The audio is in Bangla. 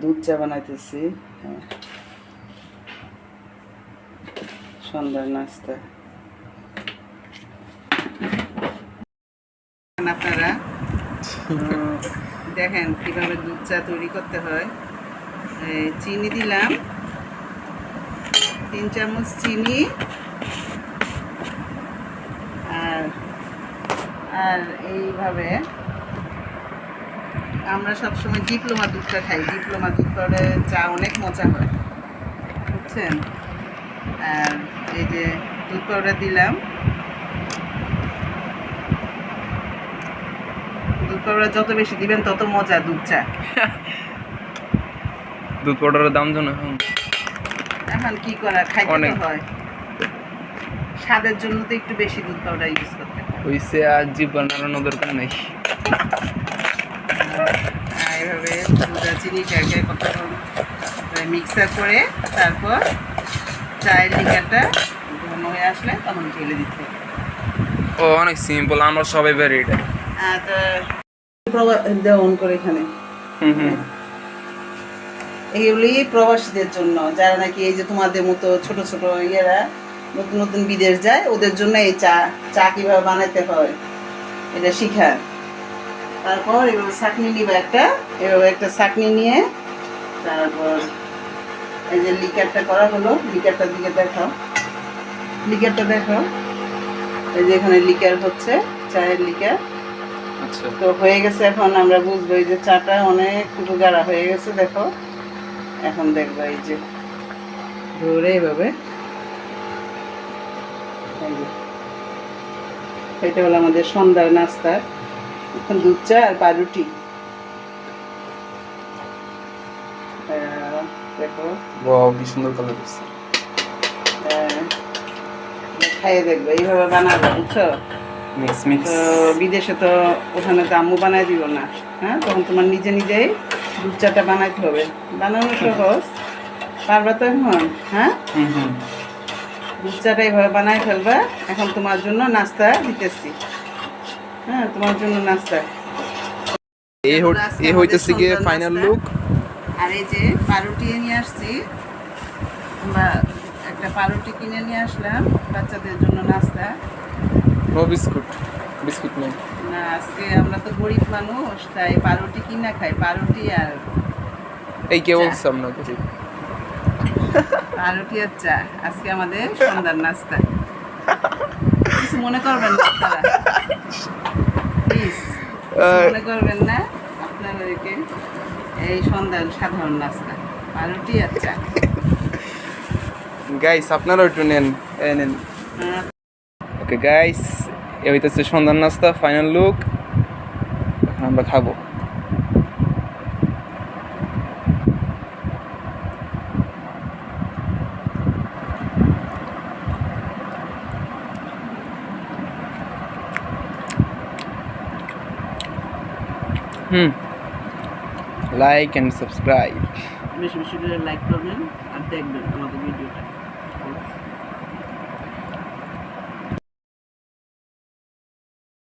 দুধ চা বানাইতেছি। হ্যাঁ। সন্ধ্যার নাস্তা। আপনারা। দেখেন কীভাবে দুধ চা তৈরি করতে হয়। চিনি দিলাম। তিন চামচ চিনি। আর আর এইভাবে আমরা সবসময় ডিপ্লোমা দুধটা খাই। ডিপ্লোমা দুধ করে চা অনেক মজা হয়। বুঝছেন? আর এই যে দুধ পাউডার দিলাম। দুধ পাউডার যত বেশি দিবেন তত মজা দুধ চা। দুধ পাউডারের দাম জানো এখন এখন কি করা খাইতে। হয়। স্বাদের জন্য তো একটু বেশি দুধ পাউডার ইউজ করতে হয়। হইছে আর জীবন নাড়ানো দরকার নেই। আর চিনিটাকে কতক্ষণ মিক্সার করে তারপর চায়ের লিকারটা ঘন হয়ে আসলে তখন ঢেলে দিতে হবে। ও অনেক সিম্পল আমরা সবাই পারি এটা অন করে এখানে। হুম হুম। এইগুলি প্রবাসীদের জন্য যারা নাকি এই যে তোমাদের মতো ছোট ছোট ইয়েরা নতুন নতুন বিদেশ যায় ওদের জন্য এই চা চা কীভাবে বানাইতে হয় এটা শিখার। তারপর এভাবে চাটনি নিবে একটা এভাবে একটা চাটনি নিয়ে তারপর এই যে লিকারটা করা হলো লিকারটার দিকে দেখাও। লিকারটা দেখাও। এই যে এখানে লিকার হচ্ছে চায়ের লিকার। আচ্ছা। তো হয়ে গেছে এখন আমরা বুঝব এই যে চাটা অনেকটুকু গাড়া হয়ে গেছে দেখো। এখন দেখব এই যে ধরে এইভাবে। এটা হলো আমাদের সন্ধ্যার নাস্তা দুধ চা আর পাউরুটি দেখো। ওয়াও কি সুন্দর কালার দিচ্ছে। আহ, খাইয়ে দেখব এইভাবে বানাবো বুঝছ? তো বিদেশে তো ওখানে তো আম্মু বানায় দিব না। হ্যাঁ তখন তোমার নিজে নিজেই দুধ চাটা বানাইতে হবে। বানানো সহজ। পারবা তো এখন হ্যাঁ? দুধ চাটা এইভাবে বানাই ফেলবা। এখন তোমার জন্য নাস্তা দিতেছি। হ্যাঁ তোমার জন্য নাস্তা। এই হইতেছে গিয়ে ফাইনাল লুক আর এই যে পাউরুটি নিয়ে আসছি আমরা একটা পাউরুটি কিনে নিয়ে আসলাম বাচ্চাদের জন্য নাস্তা। নো বিস্কুট বিস্কুট নেই। না আজকে আমরা তো গরিব মানুষ তাই পাউরুটি কিনা খাই পাউরুটি আর এই কে বলছে আপনাকে? পাউরুটি আর চা আজকে আমাদের সন্ধ্যার নাস্তা। কিছু মনে করবেন না আপনারা? মনে করবেন না আপনাদেরকে এই সন্ধ্যার সাধারণ নাস্তা। পাউরুটি আর চা গাইস আপনারাও একটু নেন এই নেন। ওকে গাইস এ হইতেছে সন্ধ্যার নাস্তা ফাইনাল লুক এখন আমরা খাব। হুম লাইক অ্যান্ড সাবস্ক্রাইব বেশি বেশি করে লাইক করবেন আর দেখবেন আমাদের ভিডিওটা